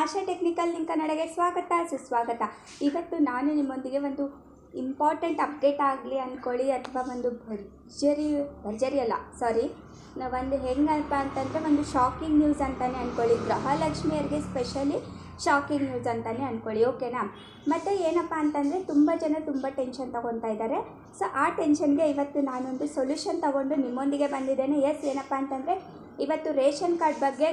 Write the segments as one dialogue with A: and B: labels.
A: ಆಶಾ technical link ಕನ್ನಡಗೆ ಸ್ವಾಗತ, ಸುಸ್ವಾಗತ. ಇವತ್ತು ನಾನು ನಿಮ್ಮೊಂದಿಗೆ ಒಂದು ಇಂಪಾರ್ಟೆಂಟ್ ಅಪ್ಡೇಟ್ ಆಗಲಿ ಅಂದ್ಕೊಳ್ಳಿ ಅಥವಾ ಒಂದು ಭರ್ಜರಿ ಭರ್ಜರಿ ಅಲ್ಲ, ಸಾರಿ. ಒಂದು ಹೆಂಗಪ್ಪ ಅಂತಂದರೆ ಒಂದು ಶಾಕಿಂಗ್ ನ್ಯೂಸ್ ಅಂತಲೇ ಅಂದ್ಕೊಳ್ಳಿ ಗೃಹಲಕ್ಷ್ಮಿಯರಿಗೆ ಸ್ಪೆಷಲಿ ಶಾಕಿಂಗ್ ನ್ಯೂಸ್ ಅಂತಲೇ ಅಂದ್ಕೊಳ್ಳಿ ಓಕೆನಾ ಮತ್ತು ಏನಪ್ಪ ಅಂತಂದರೆ, ತುಂಬ ಜನ ತುಂಬ ಟೆನ್ಷನ್ ತೊಗೊತಾ ಇದ್ದಾರೆ ಸೊ ಆ ಟೆನ್ಷನ್ಗೆ ಇವತ್ತು ನಾನೊಂದು ಸೊಲ್ಯೂಷನ್ ತೊಗೊಂಡು ನಿಮ್ಮೊಂದಿಗೆ ಬಂದಿದ್ದೇನೆ. ಎಸ್ ಏನಪ್ಪ ಅಂತಂದರೆ, ಇವತ್ತು ರೇಷನ್ ಕಾರ್ಡ್ ಬಗ್ಗೆ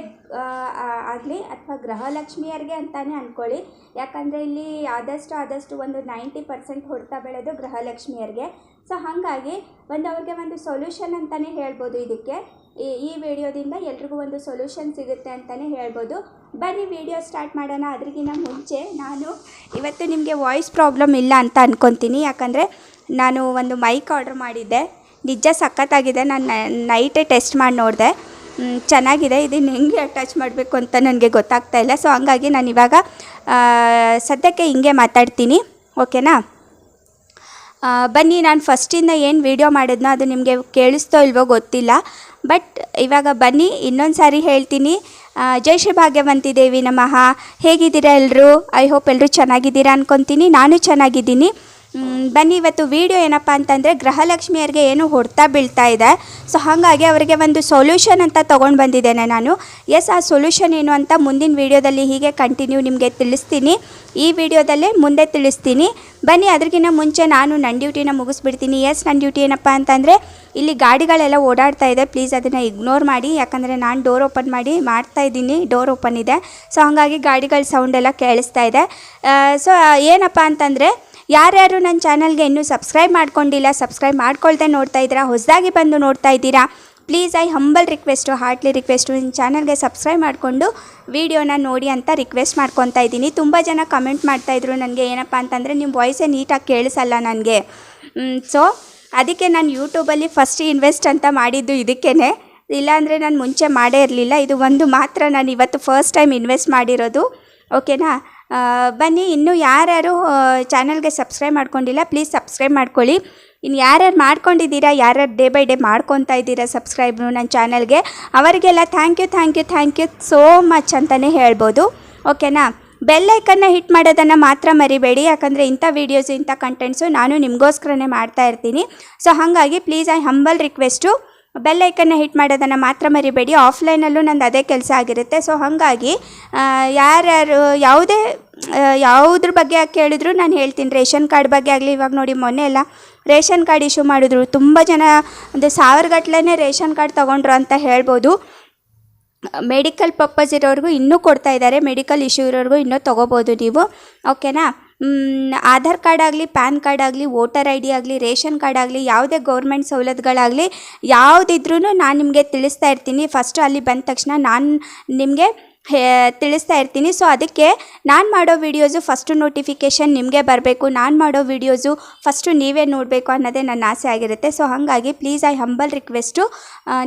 A: ಆಗಲಿ ಅಥವಾ ಗೃಹಲಕ್ಷ್ಮಿಯರಿಗೆ ಅಂತಲೇ ಅಂದ್ಕೊಳ್ಳಿ ಯಾಕಂದರೆ ಇಲ್ಲಿ ಆದಷ್ಟು ಆದಷ್ಟು ಒಂದು ನೈಂಟಿ ಪರ್ಸೆಂಟ್ ಹೊಡ್ತಾ ಬೆಳೆದು ಗೃಹಲಕ್ಷ್ಮಿಯರಿಗೆ. ಸೊ ಹಾಗಾಗಿ ಒಂದು ಅವ್ರಿಗೆ ಒಂದು ಸೊಲ್ಯೂಷನ್ ಅಂತಲೇ ಹೇಳ್ಬೋದು ಇದಕ್ಕೆ. ಈ ವಿಡಿಯೋದಿಂದ ಎಲ್ರಿಗೂ ಒಂದು ಸೊಲ್ಯೂಷನ್ ಸಿಗುತ್ತೆ ಅಂತಲೇ ಹೇಳ್ಬೋದು. ಬನ್ನಿ ವಿಡಿಯೋ ಸ್ಟಾರ್ಟ್ ಮಾಡೋಣ. ಅದ್ರಿಗಿಂತ ಮುಂಚೆ ನಾನು ಇವತ್ತು ನಿಮಗೆ ವಾಯ್ಸ್ ಪ್ರಾಬ್ಲಮ್ ಇಲ್ಲ ಅಂತ ಅಂದ್ಕೊತೀನಿ ಯಾಕಂದರೆ ನಾನು ಒಂದು ಮೈಕ್ ಆರ್ಡ್ರ್ ಮಾಡಿದ್ದೆ. ನಿಜ ಸಖತ್ತಾಗಿದೆ. ನಾನು ನೈಟೇ ಟೆಸ್ಟ್ ಮಾಡಿ ನೋಡಿದೆ. ಚೆನ್ನಾಗಿದೆ. ಇದನ್ನು ಹೆಂಗೆ ಅಟ್ಯಾಚ್ ಮಾಡಬೇಕು ಅಂತ ನನಗೆ ಗೊತ್ತಾಗ್ತಾ ಇಲ್ಲ. ಸೊ ಹಂಗಾಗಿ ನಾನು ಇವಾಗ ಸದ್ಯಕ್ಕೆ ಹಿಂಗೆ ಮಾತಾಡ್ತೀನಿ. ಓಕೆನಾ ಬನ್ನಿ, ನಾನು ಫಸ್ಟಿಂದ ಏನು ವೀಡಿಯೋ ಮಾಡಿದ್ನೋ ಅದು ನಿಮಗೆ ಕೇಳಿಸ್ತೋ ಇಲ್ವೋ ಗೊತ್ತಿಲ್ಲ. ಬಟ್ ಇವಾಗ ಬನ್ನಿ, ಇನ್ನೊಂದು ಸಾರಿ ಹೇಳ್ತೀನಿ. ಜೈ ಶ್ರೀ ಭಾಗ್ಯವಂತಿ ದೇವಿ ನಮಃ. ಹೇಗಿದ್ದೀರಾ ಎಲ್ಲರೂ ಐ ಹೋಪ್ ಎಲ್ಲರೂ ಚೆನ್ನಾಗಿದ್ದೀರಾ ಅನ್ಕೊತೀನಿ. ನಾನು ಚೆನ್ನಾಗಿದ್ದೀನಿ. ಬನ್ನಿ, ಇವತ್ತು ವಿಡಿಯೋ ಏನಪ್ಪ ಅಂತಂದರೆ ಗೃಹಲಕ್ಷ್ಮಿಯರಿಗೆ ಏನು ಹೊಡ್ತಾ ಬೀಳ್ತಾ ಇದೆ. ಸೊ ಹಾಗಾಗಿ ಅವರಿಗೆ ಒಂದು ಸೊಲ್ಯೂಷನ್ ಅಂತ ತೊಗೊಂಡು ಬಂದಿದ್ದೇನೆ ನಾನು. ಎಸ್ ಆ ಸೊಲ್ಯೂಷನ್ ಏನು ಅಂತ ಮುಂದಿನ ವೀಡಿಯೋದಲ್ಲಿ ಹೀಗೆ ಕಂಟಿನ್ಯೂ ನಿಮಗೆ ತಿಳಿಸ್ತೀನಿ. ಈ ವಿಡಿಯೋದಲ್ಲೇ ಮುಂದೆ ತಿಳಿಸ್ತೀನಿ. ಬನ್ನಿ ಅದಕ್ಕಿಂತ ಮುಂಚೆ ನಾನು ನನ್ನ ಡ್ಯೂಟಿನ ಮುಗಿಸ್ಬಿಡ್ತೀನಿ. ಎಸ್ ನನ್ನ ಡ್ಯೂಟಿ ಏನಪ್ಪ ಅಂತಂದರೆ ಇಲ್ಲಿ ಗಾಡಿಗಳೆಲ್ಲ ಓಡಾಡ್ತಾ ಇದೆ. ಪ್ಲೀಸ್ ಅದನ್ನು ಇಗ್ನೋರ್ ಮಾಡಿ. ಯಾಕಂದರೆ ನಾನು ಡೋರ್ ಓಪನ್ ಮಾಡಿ ಮಾಡ್ತಾ ಇದ್ದೀನಿ. ಡೋರ್ ಓಪನ್ ಇದೆ. ಸೊ ಹಾಗಾಗಿ ಗಾಡಿಗಳ ಸೌಂಡೆಲ್ಲ ಕೇಳಿಸ್ತಾ ಇದೆ. ಸೊ ಏನಪ್ಪ ಅಂತಂದರೆ ಯಾರ್ಯಾರು ನನ್ನ ಚಾನಲ್ಗೆ ಇನ್ನೂ ಸಬ್ಸ್ಕ್ರೈಬ್ ಮಾಡ್ಕೊಂಡಿಲ್ಲ, ಸಬ್ಸ್ಕ್ರೈಬ್ ಮಾಡ್ಕೊಳ್ದೆ ನೋಡ್ತಾ ಇದ್ದೀರಾ, ಹೊಸದಾಗಿ ಬಂದು ನೋಡ್ತಾ ಇದ್ದೀರಾ please I humble request heartly request ನಿಮ್ಮ ಚಾನಲ್ಗೆ ಸಬ್ಸ್ಕ್ರೈಬ್ ಮಾಡಿಕೊಂಡು ವೀಡಿಯೋನ ನೋಡಿ ಅಂತ ರಿಕ್ವೆಸ್ಟ್ ಮಾಡ್ಕೊತಾ ಇದ್ದೀನಿ. ತುಂಬ ಜನ ಕಮೆಂಟ್ ಮಾಡ್ತಾಯಿದ್ರು ನನಗೆ, ಏನಪ್ಪ ಅಂತಂದರೆ ನಿಮ್ಮ ವಾಯ್ಸೇ ನೀಟಾಗಿ ಕೇಳಿಸಲ್ಲ ನನಗೆ. ಸೊ ಅದಕ್ಕೆ ನಾನು ಯೂಟ್ಯೂಬಲ್ಲಿ ಫಸ್ಟ್ ಇನ್ವೆಸ್ಟ್ ಅಂತ ಮಾಡಿದ್ದು ಇದಕ್ಕೇ ಇಲ್ಲಾಂದರೆ ನಾನು ಮುಂಚೆ ಮಾಡೇ ಇರಲಿಲ್ಲ, ಇದು ಒಂದು ಮಾತ್ರ ನಾನು ಇವತ್ತು ಫಸ್ಟ್ ಟೈಮ್ ಇನ್ವೆಸ್ಟ್ ಮಾಡಿರೋದು. ಓಕೆನಾ ಬನ್ನಿ, ಇನ್ನೂ ಯಾರ್ಯಾರು ಚಾನಲ್ಗೆ ಸಬ್ಸ್ಕ್ರೈಬ್ ಮಾಡ್ಕೊಂಡಿಲ್ಲ, ಪ್ಲೀಸ್ ಸಬ್ಸ್ಕ್ರೈಬ್ ಮಾಡ್ಕೊಳ್ಳಿ. ಇನ್ನು ಯಾರ್ಯಾರು ಮಾಡ್ಕೊಂಡಿದ್ದೀರಾ, ಯಾರ್ಯಾರು ಡೇ ಬೈ ಡೇ ಮಾಡ್ಕೊತಾ ಇದ್ದೀರಾ ಸಬ್ಸ್ಕ್ರೈಬ್ನು ನನ್ನ ಚಾನಲ್ಗೆ, ಅವರಿಗೆಲ್ಲ thank you thank you thank you so much ಅಂತಲೇ ಹೇಳ್ಬೋದು. ಓಕೆನಾ ಬೆಲ್ಲೈಕನ್ನ ಹಿಟ್ ಮಾಡೋದನ್ನು ಮಾತ್ರ ಮರಿಬೇಡಿ, ಯಾಕಂದರೆ ಇಂಥ ವೀಡಿಯೋಸ್ ಇಂಥ ಕಂಟೆಂಟ್ಸು ನಾನು ನಿಮಗೋಸ್ಕರನೇ ಮಾಡ್ತಾ ಇರ್ತೀನಿ. ಸೊ ಹಾಗಾಗಿ please I humble request bell ಐಕನ್ನ hit ಮಾಡೋದನ್ನು ಮಾತ್ರ ಮರಿಬೇಡಿ. ಆಫ್ಲೈನಲ್ಲೂ ನಂದು ಅದೇ ಕೆಲಸ ಆಗಿರುತ್ತೆ. ಸೊ ಹಾಗಾಗಿ ಯಾರ್ಯಾರು, ಯಾವುದೇ ಯಾವುದ್ರ ಬಗ್ಗೆ ಕೇಳಿದ್ರು ನಾನು ಹೇಳ್ತೀನಿ. ರೇಷನ್ ಕಾರ್ಡ್ ಬಗ್ಗೆ ಆಗಲಿ, ಇವಾಗ ನೋಡಿ ಮೊನ್ನೆ ಎಲ್ಲ ರೇಷನ್ ಕಾರ್ಡ್ ಇಶ್ಯೂ ಮಾಡಿದ್ರು. ತುಂಬ ಜನ ಒಂದು ಸಾವಿರ ಗಟ್ಟಲೆ ರೇಷನ್ ಕಾರ್ಡ್ ತೊಗೊಂಡ್ರು ಅಂತ ಹೇಳ್ಬೋದು. ಮೆಡಿಕಲ್ ಪರ್ಪಸ್ ಇರೋರಿಗೂ ಇನ್ನೂ ಕೊಡ್ತಾ ಇದ್ದಾರೆ ಮೆಡಿಕಲ್ ಇಶ್ಯೂ ಇರೋರಿಗೂ ಇನ್ನೂ ತೊಗೋಬೋದು ನೀವು. ಓಕೆನಾ ಆಧಾರ್ ಕಾರ್ಡ್ ಆಗಲಿ, ಪ್ಯಾನ್ ಕಾರ್ಡ್ ಆಗಲಿ, ವೋಟರ್ ಐ ಡಿ ಆಗಲಿ, ರೇಷನ್ ಕಾರ್ಡ್ ಆಗಲಿ, ಯಾವುದೇ ಗೌರ್ಮೆಂಟ್ ಸವಲತ್ತುಗಳಾಗಲಿ ಯಾವುದಿದ್ರೂ ನಾನು ನಿಮಗೆ ತಿಳಿಸ್ತಾ ಇರ್ತೀನಿ. ಫಸ್ಟು ಅಲ್ಲಿ ಬಂದ ತಕ್ಷಣ ನಾನು ನಿಮಗೆ ತಿಳಿಸ್ತಾ ಇರ್ತೀನಿ. ಸೊ ಅದಕ್ಕೆ ನಾನು ಮಾಡೋ ವೀಡಿಯೋಸು ಫಸ್ಟು ನೋಟಿಫಿಕೇಷನ್ ನಿಮಗೆ ಬರಬೇಕು. ನಾನು ಮಾಡೋ ವೀಡಿಯೋಸು ಫಸ್ಟು ನೀವೇ ನೋಡಬೇಕು ಅನ್ನೋದೇ ನನ್ನ ಆಸೆ ಆಗಿರುತ್ತೆ. ಸೊ ಹಾಗಾಗಿ ಪ್ಲೀಸ್ ಐ ಹಂಬಲ್ ರಿಕ್ವೆಸ್ಟು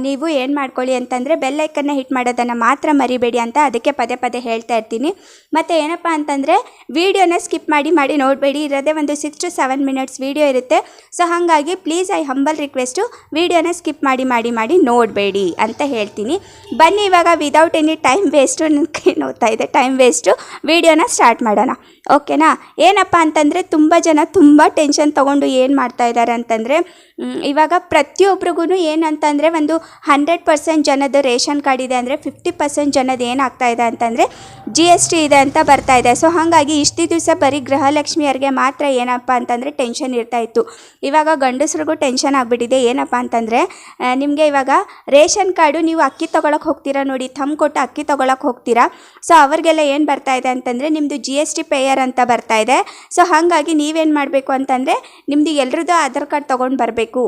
A: ನೀವು ಏನು ಮಾಡ್ಕೊಳ್ಳಿ ಅಂತಂದರೆ ಬೆಲ್ಲೈಕನ್ನ ಹಿಟ್ ಮಾಡೋದನ್ನು ಮಾತ್ರ ಮರಿಬೇಡಿ ಅಂತ ಅದಕ್ಕೆ ಪದೇ ಪದೇ ಹೇಳ್ತಾ ಇರ್ತೀನಿ. ಮತ್ತು ಏನಪ್ಪ ಅಂತಂದರೆ ವೀಡಿಯೋನ ಸ್ಕಿಪ್ ಮಾಡಿ ಮಾಡಿ ನೋಡಬೇಡಿ. ಇರೋದೇ ಒಂದು six to seven minutes video ಇರುತ್ತೆ. ಸೊ ಹಾಗಾಗಿ ಪ್ಲೀಸ್ ಐ ಹಂಬಲ್ ರಿಕ್ವೆಸ್ಟು ವೀಡಿಯೋನ ಸ್ಕಿಪ್ ಮಾಡಿ ಮಾಡಿ ಮಾಡಿ ನೋಡಬೇಡಿ ಅಂತ ಹೇಳ್ತೀನಿ. ಬನ್ನಿ ಇವಾಗ ವಿದೌಟ್ ಎನಿ ಟೈಮ್ ವೇಸ್ಟು ನನ್ನ ಕೈ ನೋಡ್ತಾ ಇದೆ. ಟೈಮ್ ವೇಸ್ಟು ವೀಡಿಯೋನ ಸ್ಟಾರ್ಟ್ ಮಾಡೋಣ. ಓಕೆನಾ ಏನಪ್ಪ ಅಂತಂದರೆ ತುಂಬ ಜನ ತುಂಬ ಟೆನ್ಷನ್ ತೊಗೊಂಡು ಏನು ಮಾಡ್ತಾ ಇದ್ದಾರೆ ಅಂತಂದರೆ ಇವಾಗ ಪ್ರತಿಯೊಬ್ರಿಗೂ ಏನಂತಂದರೆ ಒಂದು ಹಂಡ್ರೆಡ್ ಪರ್ಸೆಂಟ್ ಜನದ ರೇಷನ್ ಕಾರ್ಡ್ ಇದೆ ಅಂದರೆ ಫಿಫ್ಟಿ ಪರ್ಸೆಂಟ್ ಜನದ ಏನಾಗ್ತಾ ಇದೆ ಅಂತಂದರೆ ಜಿ ಎಸ್ ಟಿ ಇದೆ ಅಂತ ಬರ್ತಾ ಇದೆ. ಸೊ ಹಾಗಾಗಿ ಇಷ್ಟು ದಿವಸ ಬರೀ ಗೃಹಲಕ್ಷ್ಮಿಯರಿಗೆ ಮಾತ್ರ ಏನಪ್ಪ ಅಂತಂದರೆ ಟೆನ್ಷನ್ ಇರ್ತಾ ಇತ್ತು. ಇವಾಗ ಗಂಡಸ್ರಿಗೂ ಟೆನ್ಷನ್ ಆಗಿಬಿಟ್ಟಿದೆ. ಏನಪ್ಪ ಅಂತಂದರೆ ನಿಮಗೆ ಇವಾಗ ರೇಷನ್ ಕಾರ್ಡು ನೀವು ಅಕ್ಕಿ ತೊಗೊಳಕ್ಕೆ ಹೋಗ್ತೀರಾ ನೋಡಿ. ತಮ್ಮ ಕೊಟ್ಟು ಅಕ್ಕಿ ತೊಗೊಳಕ್ಕೆ ಹೋಗ್ತೀರಾ ಸೊ ಅವ್ರಿಗೆಲ್ಲ ಏನು ಬರ್ತಾ ಇದೆ ಅಂತಂದರೆ ನಿಮ್ಮದು ಜಿ ಎಸ್ ಟಿ ಪೇಯರ್ ಅಂತ ಬರ್ತಾ ಇದೆ. ಸೊ ಹಾಗಾಗಿ ನೀವೇನು ಮಾಡಬೇಕು ಅಂತಂದರೆ ನಿಮ್ಮದು ಎಲ್ರದ್ದು ಆಧಾರ್ ಕಾರ್ಡ್ ತೊಗೊಂಡು ಬರಬೇಕು.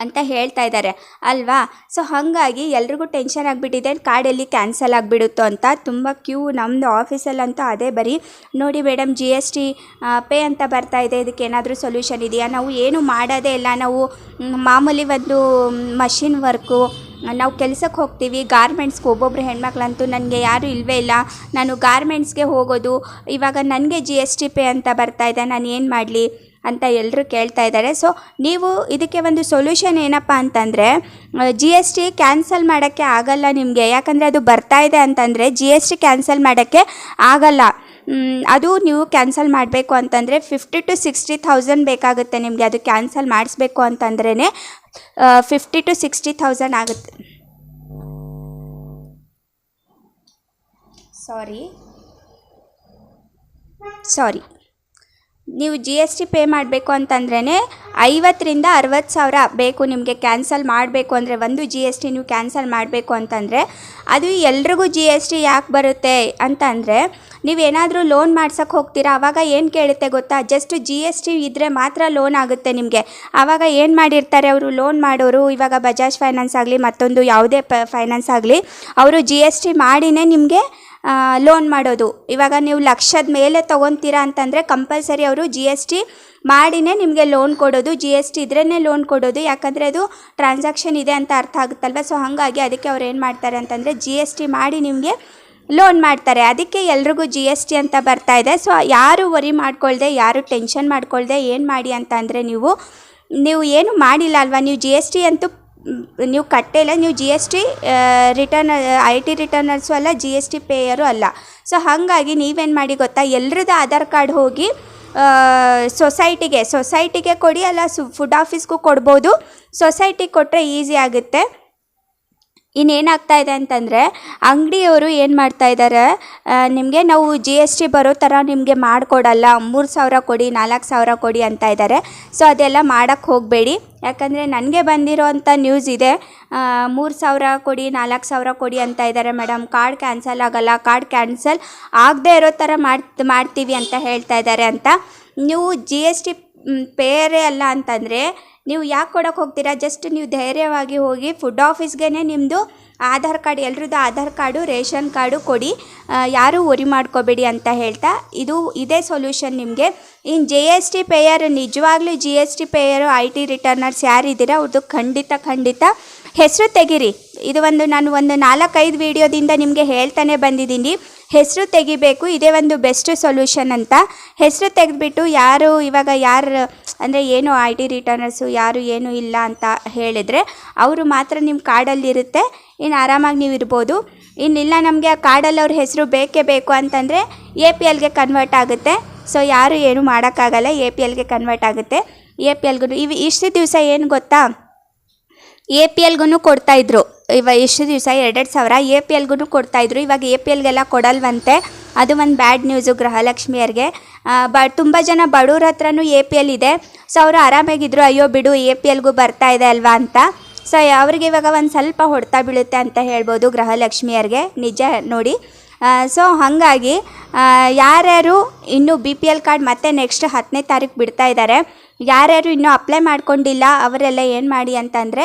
A: ಅಂತ ಹೇಳ್ತಾ ಇದ್ದಾರೆ. ಅಲ್ವಾ? ಸೊ ಹಾಗಾಗಿ ಎಲ್ರಿಗೂ ಟೆನ್ಷನ್ ಆಗಿಬಿಟ್ಟಿದೆ. ಕಾರ್ಡಲ್ಲಿ ಕ್ಯಾನ್ಸಲ್ ಆಗಿಬಿಡುತ್ತೋ ಅಂತ. ತುಂಬ ಕ್ಯೂ ನಮ್ಮದು ಆಫೀಸಲ್ಲಂತೂ ಅದೇ ಬರೀ, ನೋಡಿ madam G S T pay ಅಂತ ಬರ್ತಾ ಇದೆ. ಇದಕ್ಕೆ ಏನಾದರೂ ಸೊಲ್ಯೂಷನ್ ಇದೆಯಾ? ನಾವು ಏನು ಮಾಡೋದೇ ಇಲ್ಲ. ನಾವು ಮಾಮೂಲಿ ಒಂದು ಮಷಿನ್ ವರ್ಕು ನಾವು ಕೆಲಸಕ್ಕೆ ಹೋಗ್ತೀವಿ. ಗಾರ್ಮೆಂಟ್ಸ್ಗೆ ಒಬ್ಬೊಬ್ಬರು ಹೆಣ್ಮಕ್ಳಂತೂ ನನಗೆ ಯಾರೂ ಇಲ್ಲವೇ ಇಲ್ಲ. ನಾನು ಗಾರ್ಮೆಂಟ್ಸ್ಗೆ ಹೋಗೋದು. ಇವಾಗ ನನಗೆ ಜಿ ಎಸ್ ಟಿ ಪೇ ಅಂತ ಬರ್ತಾ ಇದೆ. ನಾನು ಏನು ಮಾಡಲಿ? ಅಂತ ಎಲ್ಲರೂ ಕೇಳ್ತಾ ಇದ್ದಾರೆ. ಸೊ ನೀವು ಇದಕ್ಕೆ ಒಂದು ಸೊಲ್ಯೂಷನ್ ಏನಪ್ಪ ಅಂತಂದರೆ ಜಿ ಎಸ್ ಟಿ ಕ್ಯಾನ್ಸಲ್ ಮಾಡೋಕ್ಕೆ ಆಗಲ್ಲ ನಿಮಗೆ. ಯಾಕಂದರೆ ಅದು ಬರ್ತಾ ಇದೆ ಅಂತಂದರೆ ಜಿ ಎಸ್ ಟಿ ಕ್ಯಾನ್ಸಲ್ ಮಾಡೋಕ್ಕೆ ಆಗಲ್ಲ. ಅದು ನೀವು ಕ್ಯಾನ್ಸಲ್ ಮಾಡಬೇಕು ಅಂತಂದರೆ ಫಿಫ್ಟಿ ಟು ಸಿಕ್ಸ್ಟಿ ಥೌಸಂಡ್ ಬೇಕಾಗುತ್ತೆ ನಿಮಗೆ. ಅದು ಕ್ಯಾನ್ಸಲ್ ಮಾಡಿಸ್ಬೇಕು ಅಂತಂದ್ರೇ ಫಿಫ್ಟಿ ಟು ಸಿಕ್ಸ್ಟಿ ಥೌಸಂಡ್ ಆಗುತ್ತೆ. ಸಾರಿ ಸಾರಿ ನೀವು ಜಿ ಎಸ್ ಟಿ ಪೇ ಮಾಡಬೇಕು ಅಂತಂದ್ರೇ ಐವತ್ತರಿಂದ ಅರವತ್ತು ಸಾವಿರ ಬೇಕು ನಿಮಗೆ ಕ್ಯಾನ್ಸಲ್ ಮಾಡಬೇಕು ಅಂದರೆ ಒಂದು ಜಿ ಎಸ್ ಟಿ ನೀವು ಕ್ಯಾನ್ಸಲ್ ಮಾಡಬೇಕು ಅಂತಂದರೆ ಅದು ಎಲ್ರಿಗೂ ಜಿ ಎಸ್ ಟಿ ಯಾಕೆ ಬರುತ್ತೆ ಅಂತಂದರೆ ನೀವೇನಾದರೂ ಲೋನ್ ಮಾಡ್ಸೋಕ್ಕೆ ಹೋಗ್ತೀರಾ ಆವಾಗ ಏನು ಕೇಳುತ್ತೆ ಗೊತ್ತಾ? ಜಸ್ಟ್ ಜಿ ಎಸ್ ಟಿ ಇದ್ದರೆ ಮಾತ್ರ ಲೋನ್ ಆಗುತ್ತೆ ನಿಮಗೆ. ಆವಾಗ ಏನು ಮಾಡಿರ್ತಾರೆ ಅವರು? ಲೋನ್ ಮಾಡೋರು, ಇವಾಗ ಬಜಾಜ್ ಫೈನಾನ್ಸ್ ಆಗಲಿ ಮತ್ತೊಂದು ಯಾವುದೇ ಫೈನಾನ್ಸ್ ಆಗಲಿ, ಅವರು ಜಿ ಎಸ್ ಟಿ ಮಾಡಿನೇ ನಿಮಗೆ ಲೋನ್ ಮಾಡೋದು. ಇವಾಗ ನೀವು ಲಕ್ಷದ ಮೇಲೆ ತೊಗೊತೀರಾ ಅಂತಂದರೆ ಕಂಪಲ್ಸರಿ ಅವರು ಜಿ ಎಸ್ ಟಿ ಮಾಡಿನೇ ನಿಮಗೆ ಲೋನ್ ಕೊಡೋದು. ಜಿ ಎಸ್ ಟಿ ಇದ್ರೇ ಲೋನ್ ಕೊಡೋದು. ಯಾಕಂದರೆ ಅದು ಟ್ರಾನ್ಸಾಕ್ಷನ್ ಇದೆ ಅಂತ ಅರ್ಥ ಆಗುತ್ತಲ್ವ? ಸೊ ಹಾಗಾಗಿ ಅದಕ್ಕೆ ಅವ್ರು ಏನು ಮಾಡ್ತಾರೆ ಅಂತಂದರೆ ಜಿ ಎಸ್ ಟಿ ಮಾಡಿ ನಿಮಗೆ ಲೋನ್ ಮಾಡ್ತಾರೆ. ಅದಕ್ಕೆ ಎಲ್ರಿಗೂ ಜಿ ಎಸ್ ಟಿ ಅಂತ ಬರ್ತಾ ಇದೆ. ಸೊ ಯಾರು ವರಿ ಮಾಡ್ಕೊಳ್ದೆ, ಯಾರು ಟೆನ್ಷನ್ ಮಾಡ್ಕೊಳ್ದೆ ಏನು ಮಾಡಿ ಅಂತ ನೀವು ನೀವು ಏನು ಮಾಡಿಲ್ಲ ಅಲ್ವಾ? ನೀವು ಜಿ ಎಸ್ ಟಿ ಅಂತೂ ನೀವು ಕಟ್ಟಿಲ್ಲ ನೀವು G S T return I T returners ಅಲ್ಲ ಜಿ ಎಸ್ ಟಿ ಪೇಯರು ಅಲ್ಲ. ಸೊ ಹಾಗಾಗಿ ನೀವೇನು ಮಾಡಿ ಗೊತ್ತಾ? ಎಲ್ರದ್ದು ಆಧಾರ್ ಕಾರ್ಡ್ ಹೋಗಿ ಸೊಸೈಟಿಗೆ ಸೊಸೈಟಿಗೆ ಕೊಡಿ, ಅಲ್ಲ ಸು ಫುಡ್ ಆಫೀಸ್ಗೂ ಕೊಡ್ಬೋದು. ಸೊಸೈಟಿಗೆ ಕೊಟ್ಟರೆ ಈಸಿ ಆಗುತ್ತೆ. ಇನ್ನೇನಾಗ್ತಾ ಇದೆ ಅಂತಂದರೆ, ಅಂಗಡಿಯವರು ಏನು ಮಾಡ್ತಾ ಇದ್ದಾರೆ ನಿಮಗೆ ನಾವು ಜಿ ಎಸ್ ಟಿ ಬರೋ ಥರ ನಿಮಗೆ ಮಾಡಿಕೊಡಲ್ಲ, ಮೂರು ಸಾವಿರ ಕೊಡಿ, ನಾಲ್ಕು ಸಾವಿರ ಕೊಡಿ ಅಂತ ಇದ್ದಾರೆ ಸೊ ಅದೆಲ್ಲ ಮಾಡೋಕ್ಕೆ ಹೋಗಬೇಡಿ. ಯಾಕಂದರೆ ನನಗೆ ಬಂದಿರೋವಂಥ ನ್ಯೂಸ್ ಇದೆ ಮೂರು ಸಾವಿರ ಕೊಡಿ, ನಾಲ್ಕು ಸಾವಿರ ಕೊಡಿ ಅಂತ ಇದ್ದಾರೆ ಮೇಡಮ್ ಕಾರ್ಡ್ ಕ್ಯಾನ್ಸಲ್ ಆಗಲ್ಲ ಕಾರ್ಡ್ ಕ್ಯಾನ್ಸಲ್ ಆಗದೇ ಇರೋ ಥರ ಮಾಡ್ ಮಾಡ್ತೀವಿ ಅಂತ ಹೇಳ್ತಾ ಇದ್ದಾರೆ ಅಂತ. ನೀವು ಜಿ ಎಸ್ ಟಿ ಪೇರೇ ಅಲ್ಲ ಅಂತಂದರೆ ನೀವು ಯಾಕೆ ಕೊಡೋಕೆ ಹೋಗ್ತೀರಾ? ಜಸ್ಟ್ ನೀವು ಧೈರ್ಯವಾಗಿ ಹೋಗಿ ಫುಡ್ ಆಫೀಸ್ಗೆ ನಿಮ್ಮದು ಆಧಾರ್ ಕಾರ್ಡ್ ಎಲ್ರದ್ದು ಆಧಾರ್ ಕಾರ್ಡು ರೇಷನ್ ಕಾರ್ಡು ಕೊಡಿ. ಯಾರೂ ವರಿ ಮಾಡ್ಕೋಬೇಡಿ ಅಂತ ಹೇಳ್ತಾ ಇದು ಇದೇ ಸೊಲ್ಯೂಷನ್ ನಿಮಗೆ. ಇನ್ನು ಜಿ ಎಸ್ ಟಿ ಪೇಯರ್ ನಿಜವಾಗ್ಲೂ G S T payer I T returners ಯಾರಿದ್ದೀರಾ, ಅವ್ರದ್ದು ಖಂಡಿತ ಖಂಡಿತ ಹೆಸರು ತೆಗೀರಿ. ಇದು ಒಂದು ನಾನು ಒಂದು ನಾಲ್ಕೈದು ವೀಡಿಯೋದಿಂದ ನಿಮಗೆ ಹೇಳ್ತಾನೆ ಬಂದಿದ್ದೀನಿ. ಹೆಸರು ತೆಗಿಬೇಕು, ಇದೇ ಒಂದು ಬೆಸ್ಟ್ ಸೊಲ್ಯೂಷನ್ ಅಂತ. ಹೆಸರು ತೆಗೆದ್ಬಿಟ್ಟು ಯಾರು ಇವಾಗ ಯಾರು, ಅಂದರೆ ಏನು ಐ ಟಿ ರಿಟರ್ನರ್ಸು ಯಾರು ಏನು ಇಲ್ಲ ಅಂತ ಹೇಳಿದರೆ ಅವರು ಮಾತ್ರ ನಿಮ್ಮ ಕಾರ್ಡಲ್ಲಿರುತ್ತೆ ಇನ್ನು ಆರಾಮಾಗಿ ನೀವು ಇರ್ಬೋದು. ಇನ್ನಿಲ್ಲ ನಮಗೆ ಆ ಕಾರ್ಡಲ್ಲಿ ಅವ್ರ ಹೆಸರು ಬೇಕೇ ಬೇಕು ಅಂತಂದರೆ ಎ ಪಿ ಎಲ್ಗೆ ಕನ್ವರ್ಟ್ ಆಗುತ್ತೆ. ಸೊ ಯಾರು ಏನು ಮಾಡೋಕ್ಕಾಗಲ್ಲ ಎ ಪಿ ಎಲ್ಗೆ ಕನ್ವರ್ಟ್ ಆಗುತ್ತೆ. ಎ ಪಿ ಎಲ್ಗೂ ಇವು ಇಷ್ಟು ದಿವಸ ಏನು ಗೊತ್ತಾ? ಎ ಪಿ ಎಲ್ಗೂ ಕೊಡ್ತಾಯಿದ್ರು ಇವ ಎಷ್ಟು ದಿವಸ ಎರಡೆರಡು ಸಾವಿರ ಎ ಪಿ ಎಲ್ಗೂ ಕೊಡ್ತಾಯಿದ್ರು. ಇವಾಗ ಎ ಪಿ ಎಲ್ಗೆಲ್ಲ ಕೊಡಲ್ವಂತೆ. ಅದು ಒಂದು ಬ್ಯಾಡ್ ನ್ಯೂಸು ಗೃಹಲಕ್ಷ್ಮಿಯರಿಗೆ ಬ, ತುಂಬ ಜನ ಬಡವ್ರ ಹತ್ರನೂ ಎ ಪಿ ಎಲ್ ಇದೆ. ಸೊ, ಅವರು ಆರಾಮಾಗಿದ್ರು. ಅಯ್ಯೋ, ಬಿಡು ಎ ಪಿ ಎಲ್ಗೂ ಬರ್ತಾ ಇದೆ ಅಲ್ವಾ ಅಂತ. ಸೊ, ಅವ್ರಿಗೆ ಇವಾಗ ಒಂದು ಸ್ವಲ್ಪ ಹೊಡ್ತಾ ಬೀಳುತ್ತೆ ಅಂತ ಹೇಳ್ಬೋದು ಗೃಹಲಕ್ಷ್ಮಿಯರಿಗೆ ನಿಜ ನೋಡಿ. ಸೊ, ಹಾಗಾಗಿ ಯಾರ್ಯಾರು ಇನ್ನೂ ಬಿ ಪಿ ಎಲ್ ಕಾರ್ಡ್ ಮತ್ತೆ ನೆಕ್ಸ್ಟ್ ಹತ್ತನೇ ತಾರೀಕು ಬಿಡ್ತಾ ಇದ್ದಾರೆ ಯಾರ್ಯಾರು ಇನ್ನೂ ಅಪ್ಲೈ ಮಾಡ್ಕೊಂಡಿಲ್ಲ, ಅವರೆಲ್ಲ ಏನು ಮಾಡಿ ಅಂತಂದರೆ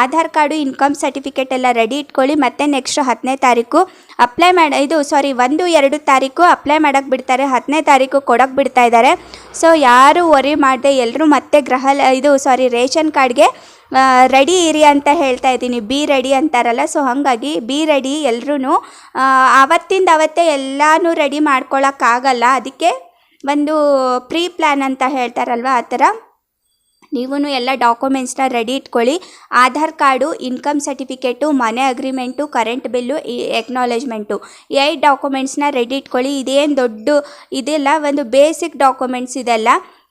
A: ಆಧಾರ್ ಕಾರ್ಡು ಇನ್ಕಮ್ ಸರ್ಟಿಫಿಕೇಟ್ ಎಲ್ಲ ರೆಡಿ ಇಟ್ಕೊಳ್ಳಿ, ಮತ್ತು ನೆಕ್ಸ್ಟ್ ಹತ್ತನೇ ತಾರೀಕು ಅಪ್ಲೈ ಮಾಡಿ, ಇದು ಸಾರಿ ಒಂದು, ಎರಡು ತಾರೀಕು ಅಪ್ಲೈ ಮಾಡೋಕ್ಕೆ ಬಿಡ್ತಾರೆ ಹತ್ತನೇ ತಾರೀಕು ಕೊಡೋಕ್ಕೆ ಬಿಡ್ತಾ ಇದ್ದಾರೆ. ಸೊ ಯಾರು ವರಿ ಮಾಡದೆ ಎಲ್ಲರೂ ಮತ್ತೆ ಗ್ರಹ, ಇದು ಸಾರಿ ರೇಷನ್ ಕಾರ್ಡ್ಗೆ ರೆಡಿ ಇರಿ ಅಂತ ಹೇಳ್ತಾ ಇದ್ದೀನಿ ಬಿ ರೆಡಿ ಅಂತಾರಲ್ಲ ಸೊ ಹಾಗಾಗಿ ಬಿ ರೆಡಿ ಎಲ್ಲರೂ ಅವತ್ತಿಂದ ಅವತ್ತೇ ಎಲ್ಲನೂ ರೆಡಿ ಮಾಡ್ಕೊಳ್ಳೋಕ್ಕಾಗಲ್ಲ ಅದಕ್ಕೆ ಒಂದು ಪ್ರೀ ಪ್ಲ್ಯಾನ್ ಅಂತ ಹೇಳ್ತಾರಲ್ವ ಆ ಥರ? ನೀವೂ ಎಲ್ಲ ಡಾಕ್ಯುಮೆಂಟ್ಸ್ನ ರೆಡಿ ಇಟ್ಕೊಳ್ಳಿ. ಆಧಾರ್ ಕಾರ್ಡು, ಇನ್ಕಮ್ ಸರ್ಟಿಫಿಕೇಟು, ಮನೆ ಅಗ್ರಿಮೆಂಟು, ಕರೆಂಟ್ ಬಿಲ್ಲು, ಈ ಎಕ್ನಾಲೇಜ್ಮೆಂಟು ಏಟ್ ಡಾಕ್ಯುಮೆಂಟ್ಸ್ನ ರೆಡಿ ಇಟ್ಕೊಳ್ಳಿ. ಇದೇನು ದೊಡ್ಡ, ಇದೆಲ್ಲ ಒಂದು ಬೇಸಿಕ್ ಡಾಕ್ಯುಮೆಂಟ್ಸ್ ಇದೆಲ್ಲ.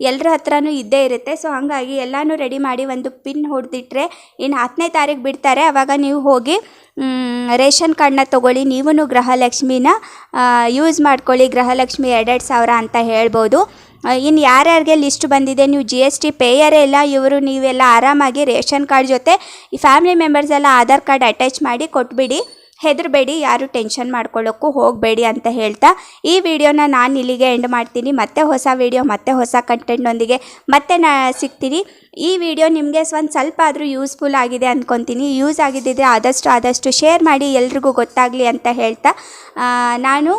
A: ಎಲ್ಲರ ಹತ್ರನೂ ಇದ್ದೇ ಇರುತ್ತೆ. ಸೊ ಹಾಗಾಗಿ ಎಲ್ಲನೂ ರೆಡಿ ಮಾಡಿ ಒಂದು ಪಿನ್ ಹೊಡೆದಿಟ್ರೆ ಇನ್ನು ಹತ್ತನೇ ತಾರೀಕು ಬಿಡ್ತಾರೆ. ಆವಾಗ ನೀವು ಹೋಗಿ ರೇಷನ್ ಕಾರ್ಡನ್ನ ತೊಗೊಳ್ಳಿ. ನೀವೂ ಗೃಹಲಕ್ಷ್ಮಿನ ಯೂಸ್ ಮಾಡ್ಕೊಳ್ಳಿ. ಗೃಹಲಕ್ಷ್ಮಿ ಎರಡೆರಡು ಸಾವಿರ ಅಂತ ಹೇಳ್ಬೋದು. ಇನ್ನು ಯಾರ್ಯಾರಿಗೆ ಲಿಸ್ಟ್ ಬಂದಿದೆ, ನೀವು ಜಿ ಎಸ್ ಟಿ ಪೇಯರೇ ಇಲ್ಲ ಇವರು ನೀವೆಲ್ಲ ಆರಾಮಾಗಿ ರೇಷನ್ ಕಾರ್ಡ್ ಜೊತೆ ಈ ಫ್ಯಾಮಿಲಿ ಮೆಂಬರ್ಸ್ ಎಲ್ಲ ಆಧಾರ್ ಕಾರ್ಡ್ ಅಟ್ಯಾಚ್ ಮಾಡಿ ಕೊಟ್ಬಿಡಿ. ಹೆದರಬೇಡಿ, ಯಾರು ಟೆನ್ಷನ್ ಮಾಡ್ಕೊಳ್ಳೋಕ್ಕೂ ಹೋಗಬೇಡಿ ಅಂತ ಹೇಳ್ತಾ ಈ ವಿಡಿಯೋನ ನಾನು ಇಲ್ಲಿಗೆ ಎಂಡ್ ಮಾಡ್ತೀನಿ. ಮತ್ತೆ ಹೊಸ ವಿಡಿಯೋ, ಮತ್ತೆ ಹೊಸ ಕಂಟೆಂಟ್ನೊಂದಿಗೆ ಮತ್ತೆ ನಾ ಸಿಗ್ತೀನಿ. ಈ ವಿಡಿಯೋ ನಿಮಗೆ ಒಂದು ಸ್ವಲ್ಪ ಆದರೂ ಯೂಸ್ಫುಲ್ ಆಗಿದೆ ಅಂದ್ಕೊತೀನಿ ಯೂಸ್ ಆಗಿದ್ದಿದ್ರೆ ಆದಷ್ಟು ಆದಷ್ಟು ಶೇರ್ ಮಾಡಿ ಎಲ್ರಿಗೂ ಗೊತ್ತಾಗಲಿ ಅಂತ ಹೇಳ್ತಾ ನಾನು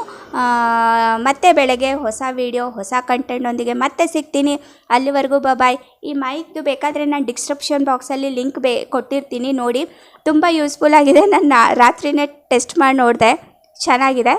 A: ಮತ್ತೆ ಬೆಳಗ್ಗೆ ಹೊಸ ವಿಡಿಯೋ ಹೊಸ ಕಂಟೆಂಟ್ನೊಂದಿಗೆ ಮತ್ತೆ ಸಿಗ್ತೀನಿ. ಅಲ್ಲಿವರೆಗೂ ಬಾಯ್ ಈ ಮೈಕ್ದು ಬೇಕಾದರೆ ನಾನು ಡಿಸ್ಕ್ರಿಪ್ಷನ್ ಬಾಕ್ಸಲ್ಲಿ ಲಿಂಕ್ ಬೇ, ಕೊಟ್ಟಿರ್ತೀನಿ ನೋಡಿ. ತುಂಬ ಯೂಸ್ಫುಲ್ ಆಗಿದೆ. ನಾನು ರಾತ್ರಿನೇ ಟೆಸ್ಟ್ ಮಾಡಿ ನೋಡಿದೆ. ಚೆನ್ನಾಗಿದೆ.